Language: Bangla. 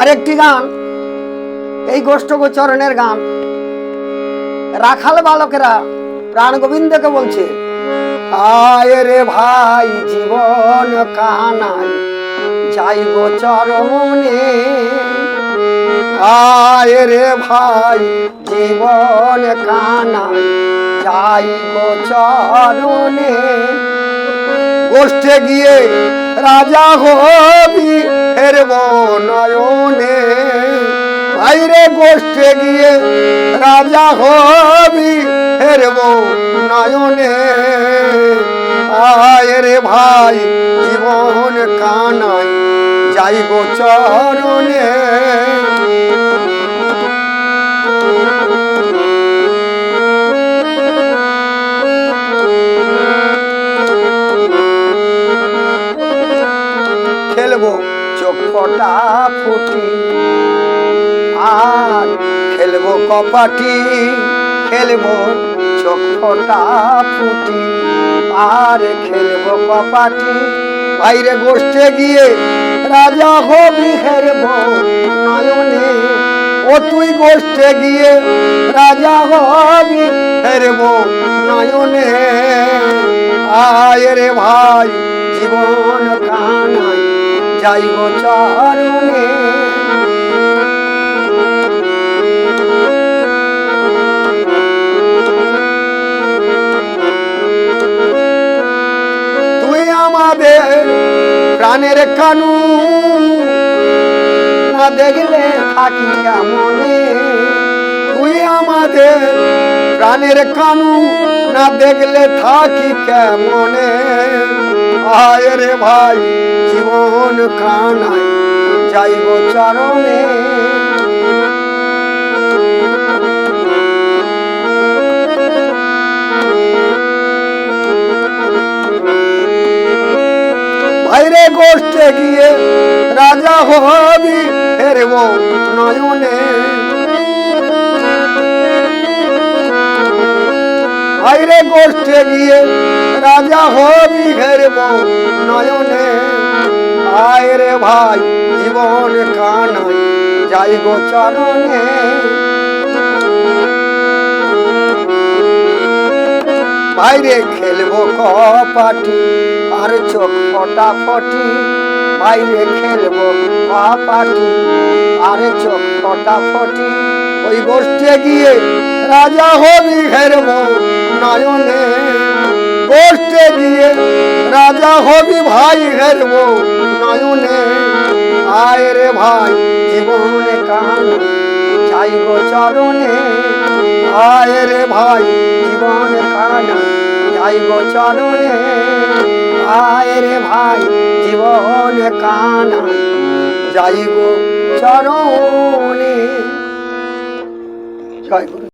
আরেকটি গান, এই গোষ্ঠ গোচরণের গান। রাখাল বালকেরা প্রাণ গোবিন্দকে বলছে, আয় রে ভাই, জীবন কানাই যাই গোচরণে আয় রে ভাই, জীবন কানাই যাই গোচরণে গোষ্ঠে গিয়ে রাজা হবি হেরব নয়নে বাইরে গোষ্ঠে গিয়ে রাজা হবি হেরব নয়নে আয় রে ভাই, জীবন কানাই যাই গো চরণে। খেলব চোখ ফটা ফুটি। আর খেলব কপাটি, খেলব চোখ ফটা ফুটি। আর খেলব কপাটি, বাইরে গোষ্ঠে গিয়ে রাজা হবি হেরবো নয়নে। ও তুই গোষ্ঠে গিয়ে রাজা হবি হেরবো নয়নে। আয় রে ভাই, জীবন কানাই যাইব চরণে। তুই আমাদের প্রাণের কানু, না দেখলে থাকি মনে। তুই আমাদের প্রাণের কানু, না দেখলে থাকি কেমনে? আয় রে ভাই জীবন কানাই যাইব চরণে। বাইরে গোষ্ঠে গিয়ে রাজা হবি ফেরব নয়নে। বাইরে গোষ্ঠে গিয়ে রাজা হবি ফেরব নয়নে। আয় রে ভাই, জীবন কানাই যাই গো চরণে। বাইরে খেলব কপাটি, আর চোখ ফটাফটি। বাইরে খেলব কপাটি, আর চোখ ফটাফটি। ওই গোষ্ঠে গিয়ে রাজা হবি হেরবো নয়নে। গোষ্ঠে গিয়ে রাজা হবি ভাই হেরবো নয়নে। আয় রে ভাই, জীবনে কান যাই গো চরণে। আয় রে ভাই, জীবন কানা যাই গো চরণে। আয় রে ভাই, জীবন কানা যাই গো চরণে। জয় গুরু।